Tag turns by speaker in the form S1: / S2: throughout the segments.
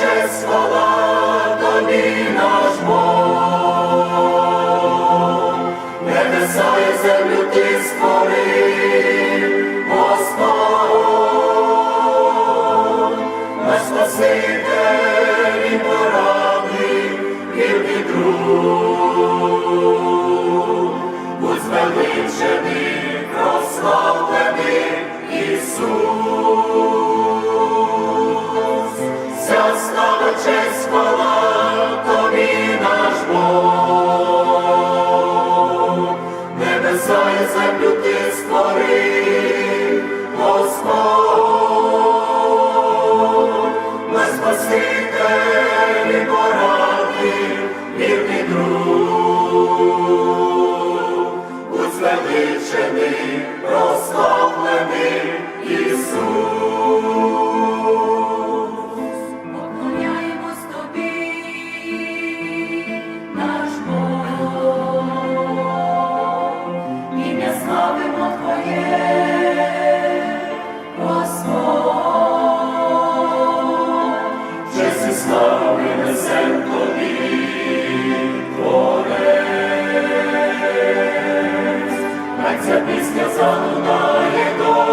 S1: честь слава наш Бог, землю ти створив, Господь, наш слави несем тобі, Творець, Хай ця пісня залунає до.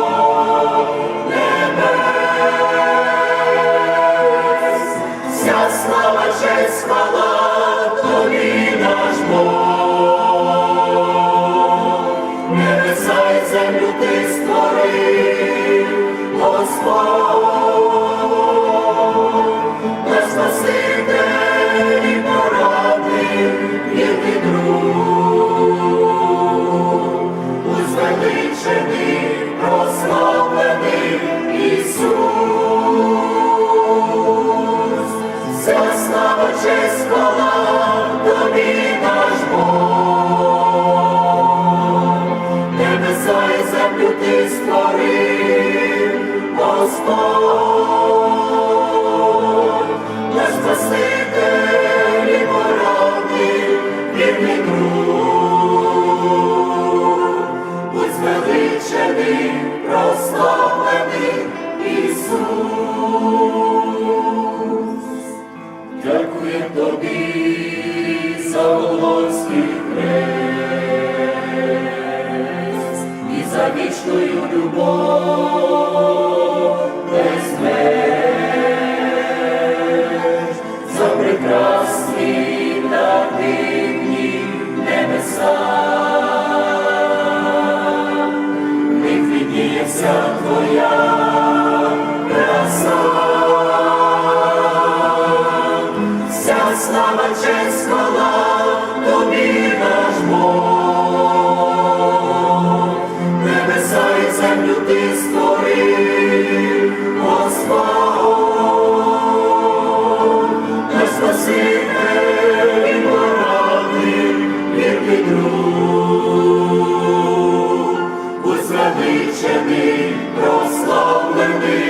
S1: you. Вічною любовь. слава честь, хвала, тобі наш Бог. небеса і землю ти створив, Господь, та спаситель і порадний, вірний друг, будь звеличений, прославлений.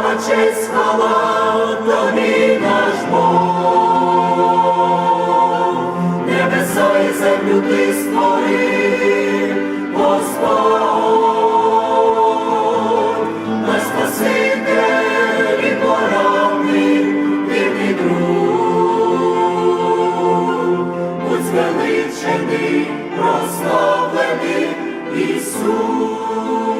S1: слава, честь, хвала, тобі наш Бог, небеса і землю ти створив, Господь, на спаситель і поранив, вірний друг, будь звеличений, прославлений Ісус.